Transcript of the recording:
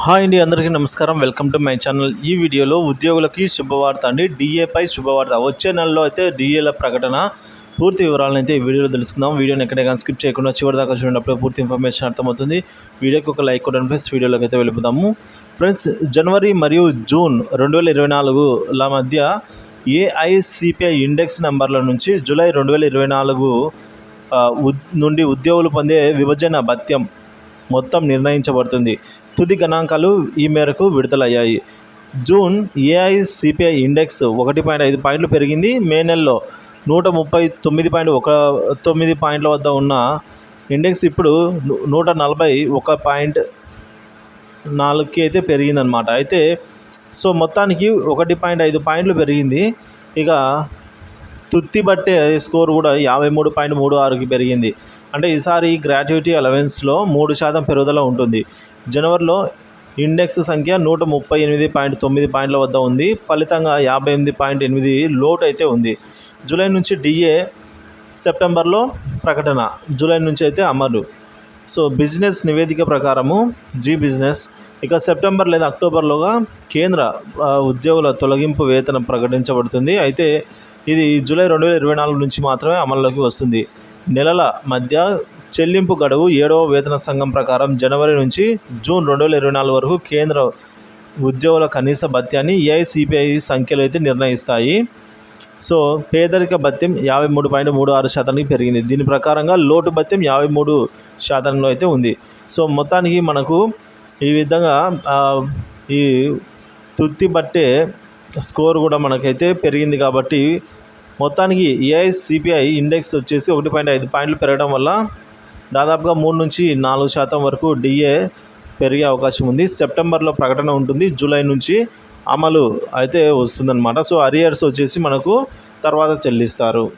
Hi అండి అందరికీ నమస్కారం. Welcome to my channel. ఈ వీడియోలో ఉద్యోగులకి శుభవార్త అండి. డిఏపై శుభవార్త. వచ్చే నెలలో అయితే డిఏల ప్రకటన. పూర్తి వివరాలను అయితే ఈ వీడియోలో తెలుసుకుందాం. వీడియోని ఎక్కడే కానీ స్కిప్ చేయకుండా చివరి దాకా చూడేటప్పుడు పూర్తి ఇన్ఫర్మేషన్ అర్థమవుతుంది. వీడియోకి ఒక లైక్ కొట్టండి ఫ్రెండ్స్. వీడియోలోకి అయితే వెళ్ళిపోదాము. ఫ్రెండ్స్ జనవరి మరియు జూన్ రెండు వేల ఇరవై నాలుగుల మధ్య ఏఐసిపిఐ ఇండెక్స్ నెంబర్ల నుంచి జూలై రెండు వేల ఇరవై నాలుగు ఉద్- నుండి ఉద్యోగులు పొందే విభజన భత్యం మొత్తం నిర్ణయించబడుతుంది. తుది గణాంకాలు ఈ మేరకు విడుదలయ్యాయి. జూన్ ఏఐసిపిఐ ఇండెక్స్ ఒకటి పాయింట్ ఐదు పాయింట్లు పెరిగింది. మే నెలలో నూట ముప్పై తొమ్మిది పాయింట్ ఒక తొమ్మిది పాయింట్ల వద్ద ఉన్న ఇండెక్స్ ఇప్పుడు నూట నలభై ఒక పాయింట్ నాలుగుకి అయితే పెరిగిందనమాట అయితే సో మొత్తానికి ఒకటి పాయింట్ ఐదు పాయింట్లు పెరిగింది. ఇక తుత్తి బట్టే స్కోర్ కూడా యాభై మూడు పాయింట్ మూడు ఆరుకి పెరిగింది. అంటే ఈసారి గ్రాట్యుటీ అలవెన్స్లో మూడు శాతం పెరుగుదల ఉంటుంది. జనవరిలో ఇండెక్స్ సంఖ్య నూట ముప్పై ఎనిమిది పాయింట్ తొమ్మిది పాయింట్ల వద్ద ఉంది. ఫలితంగా యాభై ఎనిమిది పాయింట్ ఎనిమిది లోటు అయితే ఉంది. జూలై నుంచి డిఏ సెప్టెంబర్లో ప్రకటన జూలై నుంచి అయితే అమలు. సో బిజినెస్ నివేదిక ప్రకారము జీ బిజినెస్ ఇక సెప్టెంబర్ లేదా అక్టోబర్లోగా కేంద్ర ఉద్యోగుల తొలగింపు వేతనం ప్రకటించబడుతుంది. అయితే ఇది జూలై రెండు వేల ఇరవై నాలుగు నుంచి మాత్రమే అమల్లోకి వస్తుంది. నెలల మధ్య చెల్లింపు గడువు ఏడవ వేతన సంఘం ప్రకారం జనవరి నుంచి జూన్ రెండు వేల ఇరవై నాలుగు వరకు కేంద్ర ఉద్యోగుల కనీస భత్యాన్ని ఏఐసిపిఐ సంఖ్యలు అయితే నిర్ణయిస్తాయి. సో పేదరిక భత్యం యాభై మూడు పాయింట్ మూడు ఆరు శాతానికి పెరిగింది. దీని ప్రకారంగా లోటు భత్యం యాభై మూడు శాతంలో అయితే ఉంది. సో మొత్తానికి మనకు ఈ విధంగా ఈ తృప్తి బట్టే స్కోర్ కూడా మనకైతే పెరిగింది కాబట్టి మొత్తానికి ఏఐసిపిఐ ఇండెక్స్ వచ్చేసి ఒకటి పాయింట్ ఐదు పాయింట్లు పెరగడం వల్ల దాదాపుగా మూడు నుంచి నాలుగు శాతం వరకు డిఏ పెరిగే అవకాశం ఉంది. సెప్టెంబర్లో ప్రకటన ఉంటుంది. జూలై నుంచి అమలు అయితే వస్తుందన్నమాట. సో అరియర్స్ వచ్చేసి మనకు తర్వాత చెల్లిస్తారు.